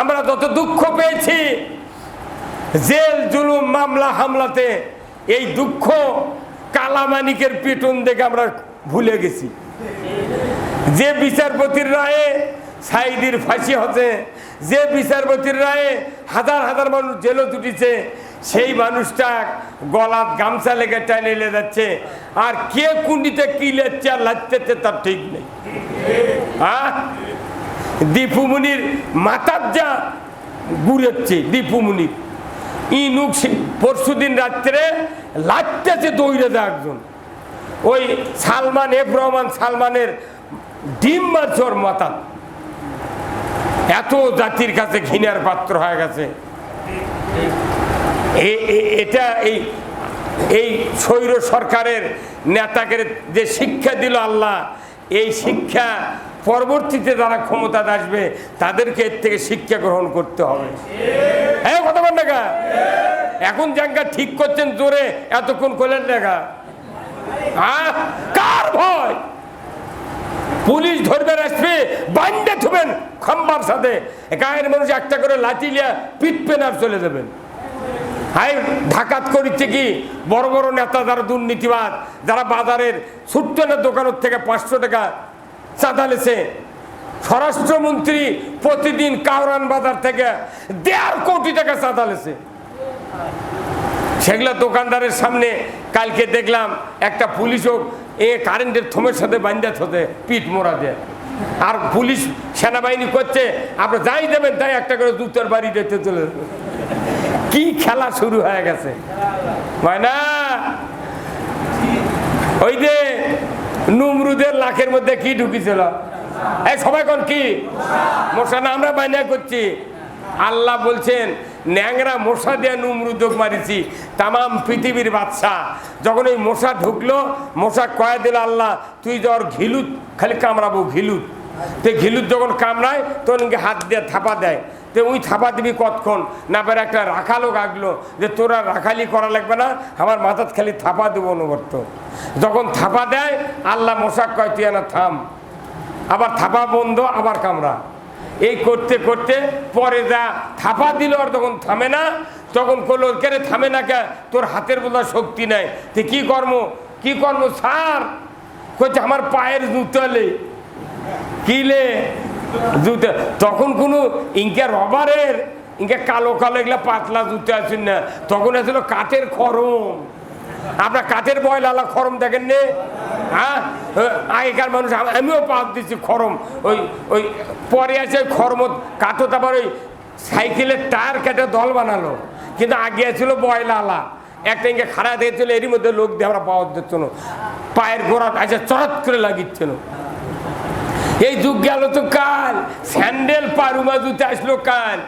আমরা যত দুঃখ পেয়েছি, জেল, জুলুম, মামলা, হামলাতে, এই দুঃখ কালামানিকের পিটুন দেখে আমরা ভুলে গেছি। যে বিচারপতির রায়ে সাইদির ফাঁসি হচ্ছে, যে বিচারপতির রায়ে হাজার হাজার মানুষ জেলে দুটিছে সেই মানুষটা গলাত গামছা লেগে টানে নিয়ে যাচ্ছে। আর কে কুন্ডিতে কি লেচ্ছে আর লাচ্ছে তার ঠিক নেই। হ্যাঁ? দীপুমুনির মাথার যা ঘুরেছে দীপুমুনির ইনুক পরশু দিন রাত্রে লাটতেছে দৌড়ে দেয় একজন। ওই সালমান, এফ রহমান সালমানের ডিম মারছে ওর মাথা এত জাতির কাছে ঘৃণার পাত্র হয়ে গেছে। এটা এই এই স্বৈর সরকারের নেতাকে যে শিক্ষা দিল আল্লাহ, এই শিক্ষা পরবর্তীতে যারা ক্ষমতা আসবে, তাদেরকে এর থেকে শিক্ষা গ্রহণ করতে হবে। হ্যাঁ কথা বল দেখা এখন জায়গা ঠিক করছেন জোরে, এতক্ষণ করলেন হ্যাঁ কার ভয়? পুলিশ ধরবে আসবে বান্ডে থুবেন খাম্বার সাথে। গায়ের মানুষ একটা করে লাঠি লিয়া পিটবেন আর চলে যাবেন। হাই ঢাকাত করিচ্ছে কি? বড় বড় নেতা যারা দুর্নীতিবাদ, যারা বাজারের ছোট্ট না দোকানের থেকে পাঁচশো টাকা চাঁদা লেছে স্বরাষ্ট্রমন্ত্রী প্রতিদিন কাউরান বাজার থেকে দেড় কোটি টাকা চাঁদা লেছে সেগুলো দোকানদারের সামনে কালকে দেখলাম, একটা পুলিশও এ কারেন্টের থমের সাথে বান্ধা থতে পিঠ মোড়া দেয়। আর পুলিশ সেনাবাহিনী করছে আপনার যাই দেবেন তাই একটা করে জুতোর বাড়ি দিতে চলে। কি খেলা শুরু হয়ে গেছে। হয় না? ওই যে নুমরুদের লাখের মধ্যে কি ঢুকিছিল? এই সবাই কোন কি? মশা না, আমরা বাইনা করছি। আল্লাহ বলছেন, ন্যাংরা মশা দিয়ে নুমরুদক মারিছি, তামাম পৃথিবীর বাদশা। যখন ওই মশা ঢুকলো, মশা কয়া দিল, আল্লাহ, তুই জ্বর ঘিলুত, খালি কামড়াবো ঘিলুত। তো ঘিলুত যখন কামড়ায়, তখন হাত দিয়ে থাপা দেয়। তো ওই থাপা দিবি কতক্ষণ? না পারে একটা রাখালো গাগলো যে তোরা রাখালি করা লাগবে না, আমার মাথাত খালি থাপা দেবো অনুবর্ত। যখন থাপা দেয়, আল্লাহ মশা কয়, তুই না থাম। আবার থাপা বন্ধ, আবার কামড়া। এই করতে করতে পরে যা থাপা দিল আর তখন থামে না, তখন করল কেরে থামে না কে? তোর হাতের বোধ শক্তি নাই। তো কি কর্ম? কি কর্ম স্যার করছে আমার পায়ের জুতলে কিলে জুতো। তখন কোনো ইনকে রবারের, ইনকে কালো কালো এগুলা পাতলা জুতো আছেন না। তখন আসলে কাঠের খরম। আপনার কাঠের বয়ল আলা খরম দেখেন নে। হ্যাঁ? আগেকার মানুষ, আমিও পাত দিচ্ছি খরম। ওই ওই, পরে আছে খরম কাঠো তারপর ওই সাইকেলের টায়ার কেটে দল বানালো। কিন্তু আগে ছিল বয়লা আলা। একটা ইঙ্গে খাড়া দিয়েছিল এরই মধ্যে লোক দিয়ে আমরা পাওয়ার দিচ্ছ পায়ের গোড়া আছে চড়াত করে লাগিচ্ছে না এই যুগ গেল তো কাল। স্যান্ডেল পারুমা জুতে আসলো কাল।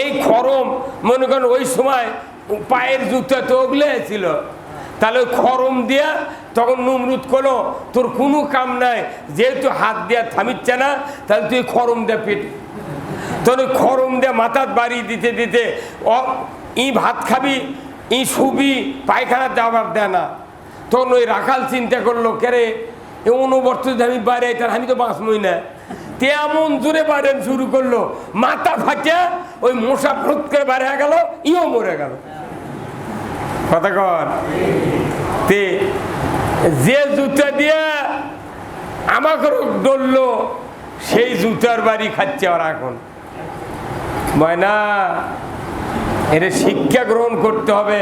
এই খরম, মনে করেন ওই সময় পায়ের জুতো তো ওগলে ছিল। তাহলে খরম দিয়া তখন নুমরুদ করল তোর কোনো কাম নাই, যেহেতু হাত দিয়া থামিচ্ছে না, তাহলে তুই খরম দিয়ে পেট। ওই খরম দিয়ে মাথার বাড়ি দিতে দিতে, অ, ই ভাত খাবি, ই শুবি পায়খানার জবাব দেয় না। তখন ওই রাখাল চিন্তা করল কেরে এ অনুবর্ত আমি বাইরে আইতার আমি তো বাঁচবই না। তে এমন জোরে বাইরে শুরু করল, মাথা ফাটিয়া ওই মশা ফ্রত করে বাইরে গেল, ইও মরে গেল। কথা কর তে যে জুতা দিয়া আমাকে ডললো সেই জুতার বাড়ি খাচ্ছে ওরা এখন। ময়না এটা শিক্ষা গ্রহণ করতে হবে।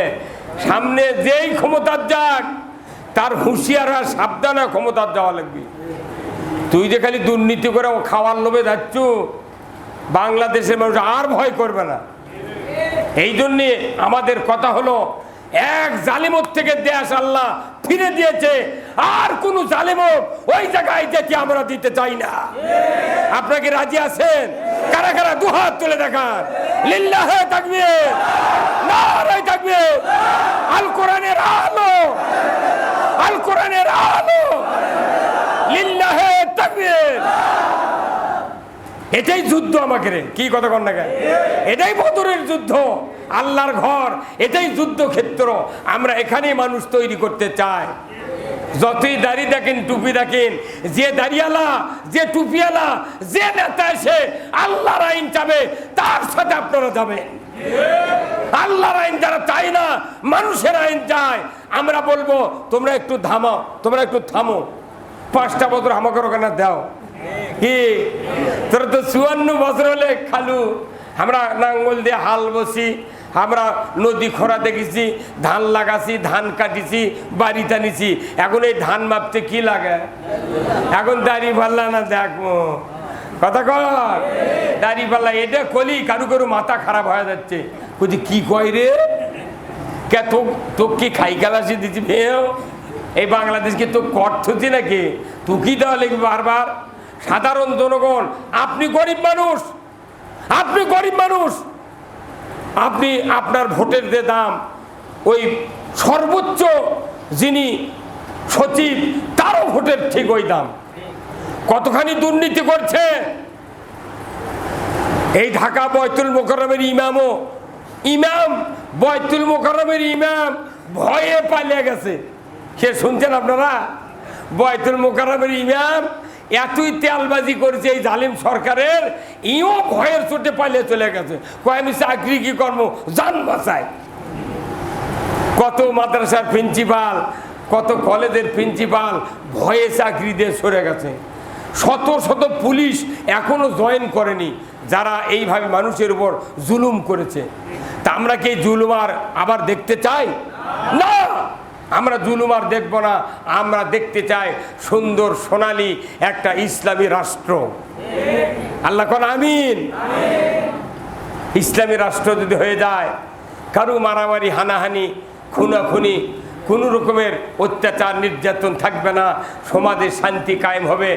সামনে যেই ক্ষমতার যাক তার হুঁশিয়ার আর সাবধানে ক্ষমতার যাওয়া লাগবে। তুই যে খালি দুর্নীতি করে খাওয়ার লোভে যাচ্ছ, বাংলাদেশের মানুষ আর ভয় করবে না। এই জন্যে আমাদের কথা হলো, এক জালিমত থেকে দেশ আল্লাহ ফিরে দিয়েছে, আর কোন জালিমত ওই জায়গায় যেতে আমরা দিতে চাই না। আপনাকে রাজি আছেন? কারা কারা দুহাত তুলে দেখান। লিল্লাহে থাকবে নারায় থাকবে আল কোরআনের আলো। আল কোরআনের আলো। লিল্লাহে থাকবে এটাই যুদ্ধ আমাকে রে। কি কথা কন না এটাই বদরের যুদ্ধ। আল্লাহর ঘর, এটাই যুদ্ধ ক্ষেত্র আমরা এখানেই মানুষ তৈরি করতে চাই। যতই দাড়ি দেখেন, টুপি দেখেন, যে দাড়িয়ালা যে টুপিয়ালা যে নেতা এসে আল্লাহর আইন চাবে, তার সাথে আপনারা যাবেন। আল্লাহর আইন যারা চায় না, মানুষের আইন চায়। আমরা বলব, তোমরা একটু থামো তোমরা একটু থামো। পাঁচটা বছর আমাকে ওখানে দাও। কি? তোরা তো চুয়ান্ন বছর হলে খালু। আমরা নাঙ্গল দিয়ে হাল বসি, আমরা নদী খরা দেখেছি, ধান লাগাছি, ধান কাটিছি, বাড়ি টানিছি। এখন এই ধান মাপতে কি লাগে? এখন দাড়ি পাল্লা না দেখব। কথা কর দাড়ি পাল্লা এটা কলি কারু কারু মাথা খারাপ হয়ে যাচ্ছে। বলছি, কি কয় রে? কে তো তো কি খাই গালাসি দিচ্ছি ভেও। এই বাংলাদেশকে তো কর্থতি নাকি? তু কি দেওয়া লিখবি বারবার? সাধারণ জনগণ, আপনি গরিব মানুষ। আপনি গরিব মানুষ। আপনি আপনার ভোটের যে দাম, ওই সর্বোচ্চ যিনি সচিব, তারও ভোটের ঠিক ওই দাম। কতখানি দুর্নীতি করছে? এই ঢাকা বয়তুল মোকরমের ইমামও, ইমাম, বয়তুল মোকরমের ইমাম ভয়ে পালিয়ে গেছে। সে শুনছেন আপনারা? বয়তুল মোকরমের ইমাম এতই তেলবাজি করেছে এই জালিম সরকারের, ইও ভয়ের চোটে পালিয়ে চলে গেছে। কয়, আমি চাকরি কি কর্ম জান বাঁচায়। কত মাদ্রাসার প্রিন্সিপাল, কত কলেজের প্রিন্সিপাল ভয়ে চাকরি দিয়ে সরে গেছে। শত শত পুলিশ এখনও জয়েন করেনি, যারা এইভাবে মানুষের উপর জুলুম করেছে। তা আমরা কি জুলুমার আবার দেখতে চাই? না! আমরা জুলুমার দেখব না, আমরা দেখতে চাই সুন্দর সোনালি একটা ইসলামী রাষ্ট্র। আল্লাহ কোন আমিন। ইসলামী রাষ্ট্র যদি হয়ে যায়, কারু মারামারি, হানাহানি, খুনাখুনি কোনো রকমের অত্যাচার, নির্যাতন থাকবে না। সমাজে শান্তি কায়েম হবে।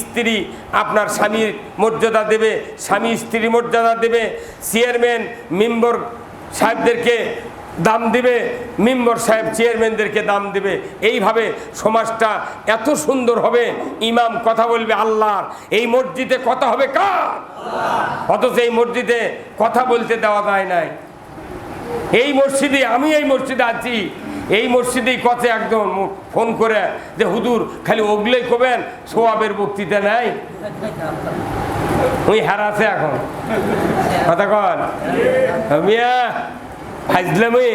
স্ত্রী আপনার স্বামীর মর্যাদা দেবে, স্বামী স্ত্রী মর্যাদা দেবে। চেয়ারম্যান, মেম্বর সাহেবদেরকে দাম দিবে, মেম্বর সাহেব, চেয়ারম্যানদেরকে দাম দিবে। এইভাবে সমাজটা এত সুন্দর হবে। ইমাম কথা বলবে আল্লাহর। এই মসজিদে কথা হবে কার? অথচ এই মসজিদে কথা বলতে দেওয়া যায় নাই। এই মসজিদে, আমি এই মসজিদে আছি। এই মসজিদেই কথা একজন ফোন করে যে হুদুর খালি ওগলেই কবেন? সোয়াবের বক্তৃতা নাই? ওই হারাছে এখন। কথা কন। মিয়া ফাইজলামে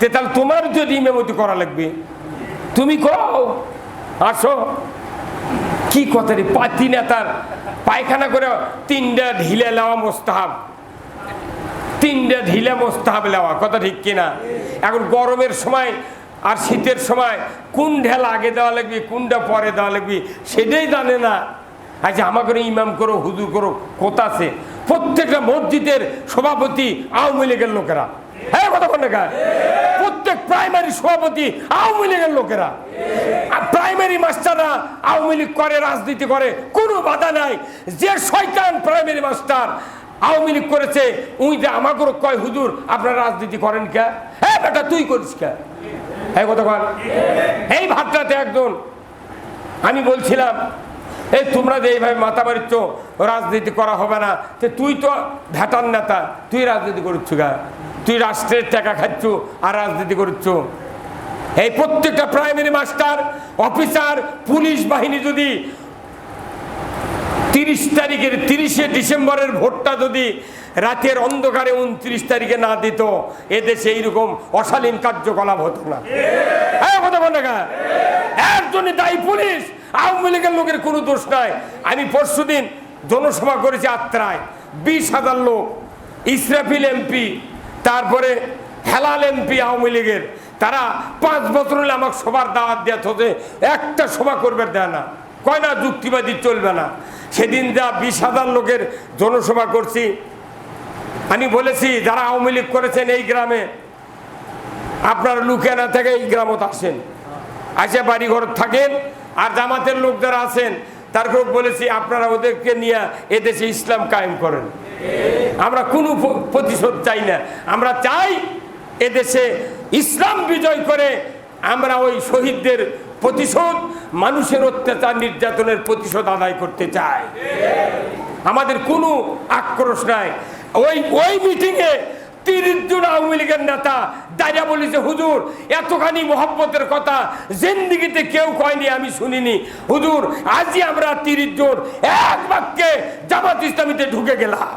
তে তাহলে তোমার যদি ইমামতি করা লাগবে, তুমি কও। আসো। কি কথা রে? পাতি নেতার পায়খানা করে তিনটা ঢিলে নেওয়া মোস্তাহাব। তিনটা ঢিলে মোস্তাহাব নেওয়া কথা ঠিক কিনা? এখন গরমের সময় আর শীতের সময় কোন ঢেলা আগে দেওয়া লাগবে, কোনটা পরে দেওয়া লাগবে, সেটাই জানে না। আচ্ছা আমাকে ইমাম করো, হুজুর করো কোথাছে প্রত্যেকটা মসজিদের সভাপতি আওয়ামী লীগের লোকেরা। হ্যাঁ কথা কোন? প্রত্যেক প্রাইমারি সভাপতি আওয়ামী লীগের লোকেরা। প্রাইমারি মাস্টাররা আওয়ামী লীগ করে, রাজনীতি করে, কোনো বাধা নাই। যে শয়তান প্রাইমারি মাস্টার আওয়ামী লীগ করেছে উই যে আমাকে কয়, হুজুর, আপনারা রাজনীতি করেন কে? বেটা তুই করিস কে? কথা কন এই ভাবটাতে একজন, আমি বলছিলাম, এই তোমরা যে এইভাবে মাথা মারিচ্ছ, রাজনীতি করা হবে না। তো তুই তো ভেটার নেতা, তুই রাজনীতি করছ গা তুই রাষ্ট্রের টাকা খাচ্ছ আর রাজনীতি করছ এই প্রত্যেকটা প্রাইমারি মাস্টার অফিসার পুলিশ বাহিনী যদি তিরিশ তারিখের তিরিশে ডিসেম্বরের ভোটটা যদি রাতের অন্ধকারে উনত্রিশ তারিখে না দিত এদেশে এইরকম অশালীন কার্যকলাপ হতো না। এর জন্য দায়ী পুলিশ, আওয়ামী লীগের লোকের কোনো দোষ নাই। আমি পরশুদিন জনসভা করেছি আত্রায়, বিশ হাজার লোক, ইসরাফিল এমপি, তারপরে হেলাল এমপি আওয়ামী লীগের, তারা পাঁচ বছর হলে আমাকে সবার দাওয়াত দেওয়া হতে, একটা সভা করবে দেয় না। কয় না, যুক্তিবাদী চলবে না। সেদিন যা বিশ হাজার লোকের জনসভা করছি আমি বলেছি, যারা আওয়ামী লীগ করেছেন এই গ্রামে, আপনার লুকেনা থেকে এই গ্রামত আসেন। আসে বাড়ি ঘর থাকেন, আর জামাতের লোক যারা আছেন তারপর বলেছি, আপনারা ওদেরকে নিয়ে এদেশে ইসলাম কায়েম করেন। আমরা কোনো প্রতিশোধ চাই না। আমরা চাই এদেশে ইসলাম বিজয় করে আমরা ওই শহীদদের প্রতিশোধ, মানুষের অত্যাচার নির্যাতনের প্রতিশোধ আদায় করতে চাই। আমাদের কোনো আক্রোশ নাই। ওই ওই মিটিংয়ে তিরিশ জন আওয়ামী লীগের নেতা, দাঁড়িয়ে বলেছে, হুজুর, এতখানি মোহাম্মতের কথা জিন্দিগিতে কেউ কয়নি, আমি শুনিনি। হুজুর আজই আমরা তিরিশ জন এক বাক্যে জামাত ইসলামীতে ঢুকে গেলাম।